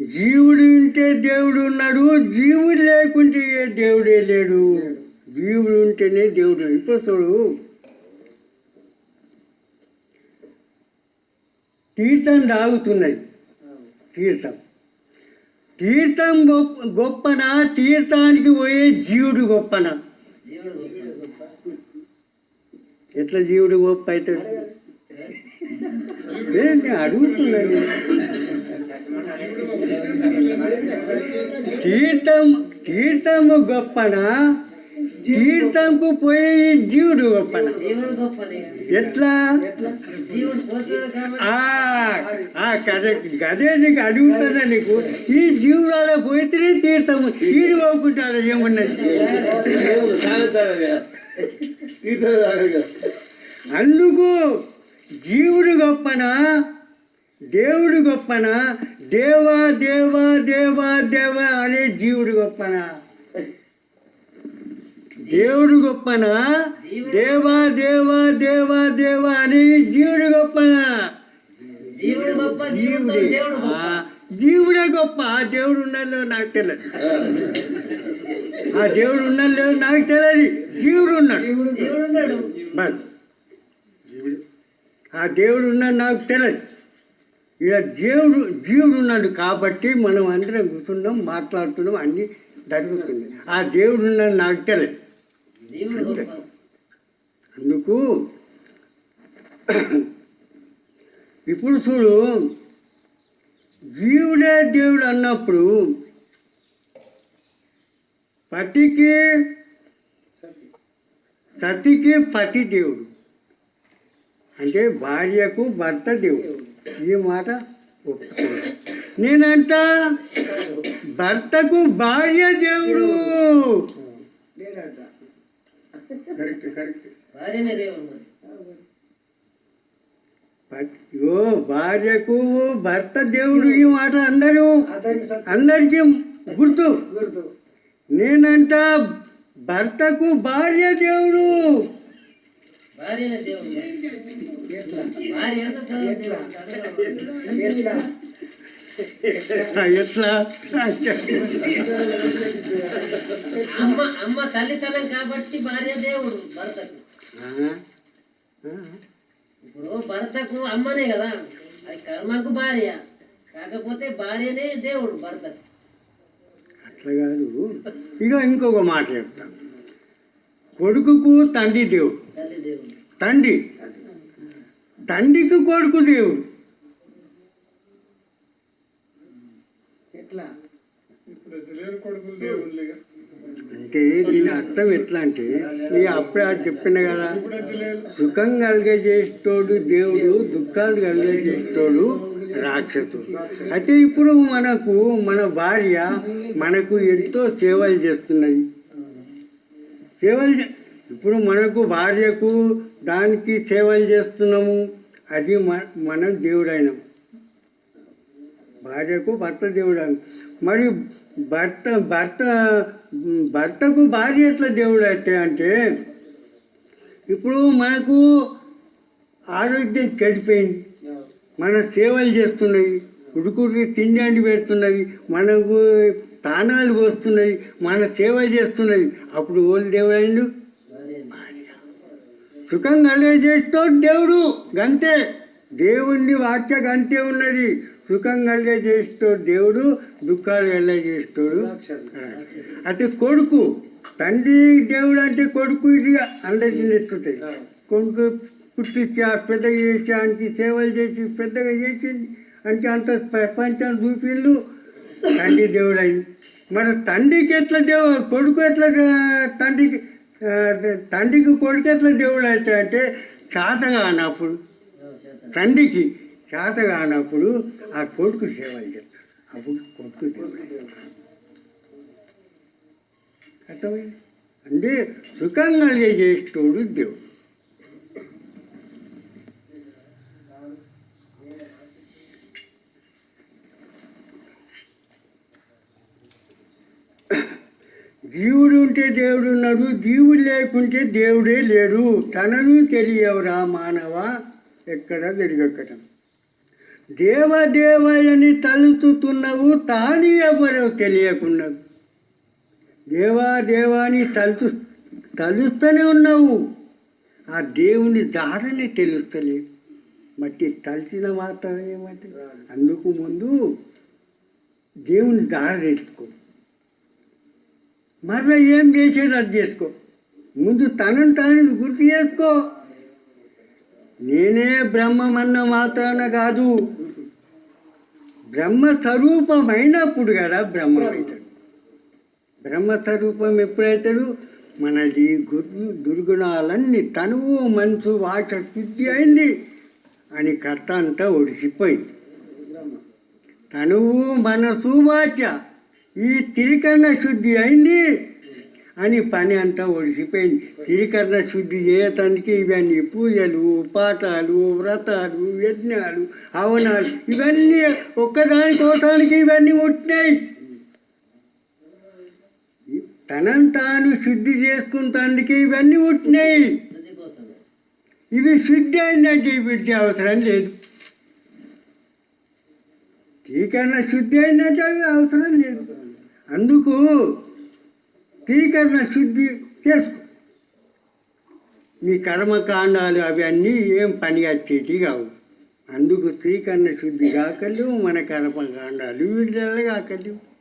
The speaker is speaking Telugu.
జీవుడు ఉంటే దేవుడు ఉన్నాడు జీవుడు లేకుంటే ఏ దేవుడే లేడు. జీవుడు ఉంటేనే దేవుడు ఇప్పుడు చూడు తీర్థం తాగుతున్నది తీర్థం. తీర్థం గొప్ప గొప్పనా తీర్థానికి పోయే జీవుడు గొప్పనా. ఎట్లా జీవుడు గొప్ప అవుతాడు? ఏంటి అడుగుతున్నాను తీర్థం తీర్థము గొప్పనా తీర్థంకు పోయే జీవుడు గొప్పనా. ఎట్లా? ఆ, ఆ కరెక్ట్ అదే నీకు అడుగుతున్నా నీకు. ఈ జీవుడు అలా పోయితేనే తీర్థము. ఈడు పోకుంటాడు ఏమున్నది అందుకు జీవుడు గొప్పనా? దేవుడు గొప్పనా? దేవా దేవా దేవా దేవా అనే జీవుడు గొప్పనా? దేవుడు గొప్పనా? దేవా దేవా దేవా దేవా అనే జీవుడు గొప్పనా? జీవుడు గొప్ప జీవుడు జీవుడే. దేవుడు గొప్ప. ఆ, జీవుడే గొప్ప. ఆ దేవుడు ఉన్నదో నాకు తెలియదు. ఆ దేవుడు ఉన్నదో నాకు తెలియదు. జీవుడు ఉన్నాడు. ఉన్నాడు. బస్. ఆ దేవుడు ఉన్నాడు నాకు తెలియదు. ఇక దేవుడు జీవుడు ఉన్నాడు కాబట్టి మనం అందరం కూర్చున్నాం మాట్లాడుతున్నాం అన్నీ జరుగుతుంది. ఆ దేవుడు ఉన్నాడు నాకు తెలియదు. జీవుడు అందుకు ఇప్పుడు చూడు జీవుడే దేవుడు అన్నప్పుడు పతికి సతికి పతి దేవుడు. అంటే భార్యకు భర్త దేవుడు. ఈ మాట ఒప్పుకోడు నేనంట భర్తకు భార్య దేవుడు. ఇగో భార్యకు భర్త దేవుడు ఈ మాట అందరూ అందరికీ గుర్తు. నేనంట భర్తకు భార్య దేవుడు. భార్యనే దేవుడు. భార్య ఎట్లా? అమ్మ అమ్మ తల్లితనం కాబట్టి భార్య దేవుడు భర్తకు. ఇప్పుడు భర్తకు అమ్మనే కదా. అది కర్మకు భార్య. కాకపోతే భార్యనే దేవుడు భర్తకు. అట్లా కాదు. ఇక ఇంకొక మాట చెప్తాను. కొడుకుకు తండ్రి దేవుడు. తండ్రి. తండ్రికి కొడుకు దేవుడు. అంటే దీని అర్థం ఎట్లా అంటే ఈ అప్పుడే అది చెప్పిన కదా సుఖం కలిగజేసేటోడు దేవుడు దుఃఖాలు కలిగజేసేటోడు రాక్షసుడు. అయితే ఇప్పుడు మనకు మన భార్య మనకు ఎంతో సేవలు చేస్తున్నది. సేవలు చే- ఇప్పుడు మనకు భార్యకు దానికి సేవలు చేస్తున్నాము. అది మన మనం దేవుడైన. భార్యకు భర్త దేవుడు మరి భర్త భర్త భర్తకు భార్య ఎట్లా దేవుడు అయితే అంటే ఇప్పుడు మనకు ఆరోగ్యం చెడిపోయింది. మన సేవలు చేస్తున్నాయి. ఉడుకుడికి తిండి అండి పెడుతున్నది మనకు తానాలు పోస్తున్నాయి. మన సేవ చేస్తున్నది అప్పుడు ఓళ్ళు దేవుడు సుఖం కలిగజేసేటోడు దేవుడు. గంతే. దేవుణ్ణి వాక్య గంతే ఉన్నది. సుఖం కలిగజేసేటోడు దేవుడు దుఃఖాలు కలిగజేసేటోడు అయితే కొడుకు తండ్రి దేవుడు అంటే కొడుకు ఇది అందరికీ నెచ్చుతాయి కొడుకు పుట్టించి ఆ పెద్దగా చేసి ఆయనకి సేవలు చేసి పెద్దగా చేసింది అంటే అంత ప్రపంచం చూపిళ్ళు తండ్రి దేవుడు అయింది మరి తండ్రికి ఎట్లా దేవుడు కొడుకు ఎట్లా తండ్రికి తండ్రికి కొడుకెట్ల దేవుడు అయితే అంటే చేతగా అన్నప్పుడు తండ్రికి చేత కానప్పుడు ఆ కొడుకు సేవలు చెప్తాడు అప్పుడు కొడుకు దేవుడు అర్థమైంది? అంటే సుఖం కలిగజేసేటోడు దేవుడు. జీవుడు ఉంటే దేవుడు ఉన్నాడు జీవుడు లేకుంటే దేవుడే లేడు. తనను తెలియవురా మానవ. ఎక్కడ తిరిగెక్కటం. దేవదేవయని తలుచుతున్నవు తాను ఎవరో తెలియకున్నావు. దేవా దేవాని తలుచు తలుస్తూనే ఉన్నావు. ఆ దేవుని దారిని తెలుస్తలేదు. మట్టి తలిచిన మాత్రం ఏమంటే అందుకు ముందు దేవుని దారి తెలుసుకో. మరలా ఏం చేసేది అది చేసుకో. ముందు తనను తాను గుర్తు చేసుకో. నేనే బ్రహ్మమన్న మాత్రాన కాదు. బ్రహ్మ స్వరూపమైనప్పుడు కదా బ్రహ్మ అవుతాడు. బ్రహ్మ స్వరూపం ఎప్పుడైతాడు? మన ఈ దుర్గుణాలన్నీ తనువు మనసు వాచ శుద్ధి అయింది అని కథ అంతా ఒడిసిపోయింది. తనువు మనసు వాచ. ఈ త్రికరణ శుద్ధి అయింది అని పని అంతా ఒడిసిపోయింది. త్రికరణ శుద్ధి చేయటానికి ఇవన్నీ పూజలు పాఠాలు వ్రతాలు యజ్ఞాలు హవనాలు ఇవన్నీ ఒక్కదానికోవటానికి ఇవన్నీ ఉంటున్నాయి తనను తాను శుద్ధి చేసుకుంటానికి ఇవన్నీ ఉంటున్నాయి ఇవి శుద్ధి అయిందంటే ఈ అవసరం లేదు. టీకన్నా శుద్ధి అయిందంటే అవి అవసరం లేదు. అందుకు టీకరణ శుద్ధి చేసుకో. మీ కర్మకాండాలు అవన్నీ ఏం పని వచ్చేటి కావు. అందుకు స్త్రీకరణ శుద్ధి కాకలేవు మన కర్మకాండాలు విడుదల కాకలేవు